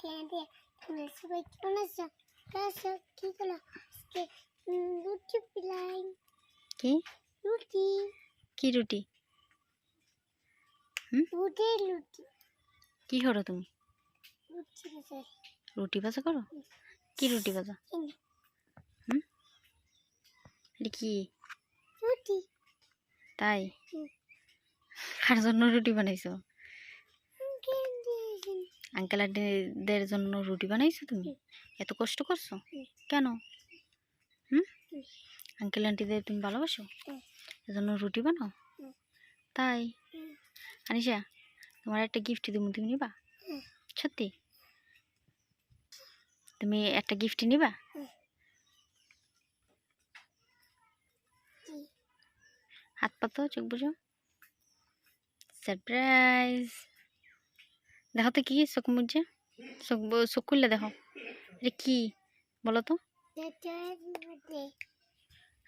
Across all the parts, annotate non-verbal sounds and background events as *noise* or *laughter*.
কেঁদে তোমরা সবাই কেমন আছো আছো কি? আজকে রুটি পিলাই কি রুটি? কি রুটি রুটি রুটি কি করো তুমি? রুটি ভাজা করো? কি রুটি ভাজা? এটা কি? রুটি তাই? হুম। কার জন্য রুটি বানাইছো? আঙ্কেল আন্টিদের জন্য রুটি বানাইছো তুমি? এত কষ্ট করছ? কেন? হুম। আঙ্কেল আন্টিদের তুমি ভালোবাসো। এজন্য রুটি বানাও? তাই। আনিশা তোমার একটা গিফট দিব তুমি নিবা। সত্যি? তুমি একটা গিফট নিবা? হাত পাতো চোখ বুঝো সারপ্রাইজ দেখো তো কি চোখ খুললে দেখো এটা কি বলো তো.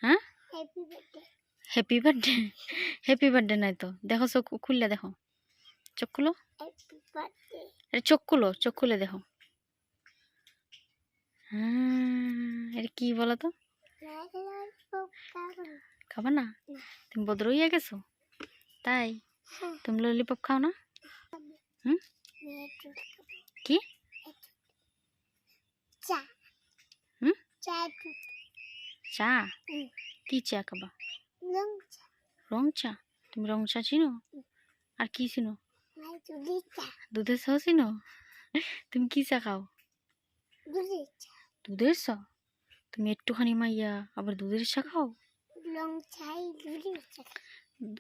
হ্যাঁ হ্যাপি বার্থডে হ্যাপি বার্থডে নাই তো দেখো চোখ খুললে দেখো চোখ খুলো birthday. এটা চোখ খুলো চোখ খুলে দেখো হ্যাঁ এটা কি বলো তো খাবা না। তুমি বদর হইয়া গেছো তাই তুমি ললিপপ খাও না হুম। কি? চা। হুম? চা চা? কি চা খাবা? রং চা। তুমি রং চা চিনো? আর কি চিনো? দুধের চা। চিনো? তুমি কি চা খাও? দুধের চা। তুমি একটুখানি মাইয়া আবার দুধের চা খাও? চাই চা।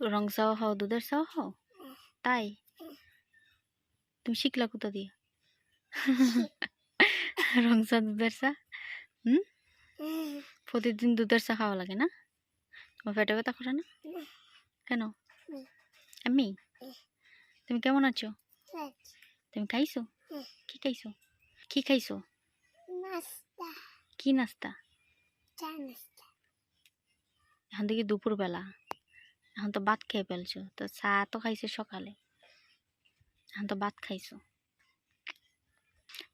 রং চাও খাও দুধের চাও খাও? তাই? তুমি শিখলা কোথা দিয়ে? *laughs* রং চা দুধের চা? হুম? প্রতিদিন দুধের চা খাওয়া লাগে না? তোমার পেটে ব্যথা করে না? কেন? আমি তুমি কেমন আছো? তুমি খাইছো? কি খাইছো? কি খাইছো? কি নাস্তা। এখন দেখি দুপুরবেলা। এখন তো ভাত খেয়ে ফেলছো। তো চা তো খাইছো সকালে। এখন তো ভাত খাইছো।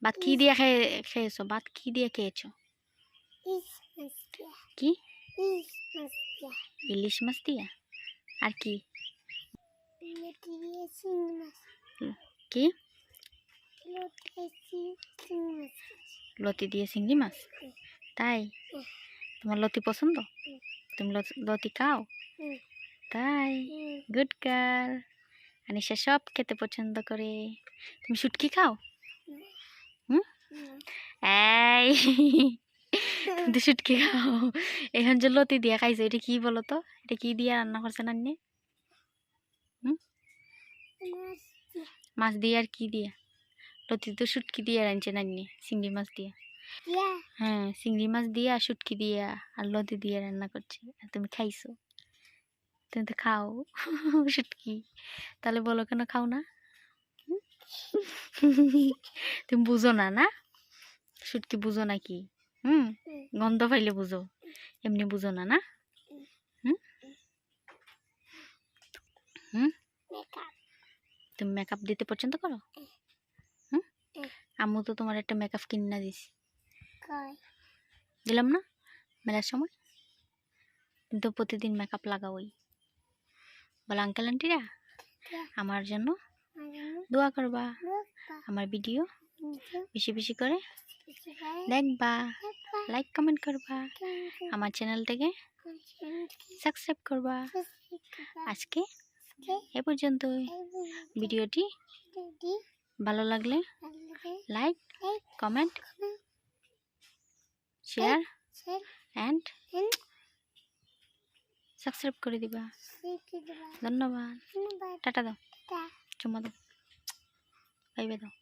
ভাত কি দিয়ে খেয়ে খেয়েছো ভাত কি দিয়ে খেয়েছো? কি? ইলিশ মাছ দিয়া আর কি? লতি দিয়ে চিংড়ি মাছ। কি? লতি দিয়ে চিংড়ি মাছ? তাই? তোমার লতি পছন্দ? তুমি লত- খাও? তাই? হুম, গুড গার্ল আনিশা সব খেতে পছন্দ করে। তুমি শুটকি খাও? হুম? হুম। এই কিন্তু শুটকি খাও। এখন যে লতি দিয়া খাইছো এটা কি বলো তো এটা কি দিয়া রান্না করছে নান্নি? মাছ দিয়ে মাছ দিয়ে আর কি দিয়া? লতি তো শুটকি দিয়ে রাঁধছে নান্নি চিংড়ি মাছ দিয়া। দিয়া? হ্যাঁ চিংড়ি মাছ দিয়া শুটকি দিয়া আর লতি দিয়ে রান্না করছে। আর তুমি খাইছো? তুমি তো খাও শুটকি তাহলে বলো কেন খাও না? তুমি বুঝো না না? শুটকি বুঝো না কি হুম? গন্ধ পাইলে বুঝো এমনি বুঝো না না? হুম? হুম? তুমি মেকআপ দিতে পছন্দ করো? হুম? তো তোমার একটা মেকআপ কিনে না দিছি দিলাম না? মেলার সময়? কিন্তু প্রতিদিন মেকআপ লাগাওই। বলে আঙ্কেল আন্টিরা? আমার জন্য দোয়া করবা। আমার ভিডিও বেশি বেশি করে দেখবা লাইক কমেন্ট করবা। আমার চ্যানেলটাকে সাবস্ক্রাইব করবা। আজকে এ পর্যন্তই। ভিডিওটি ভালো লাগলে like comment share and subscribe করে দিবা। ধন্যবাদ। টাটা দাও। চুমা দাও। বাই বাই দাও।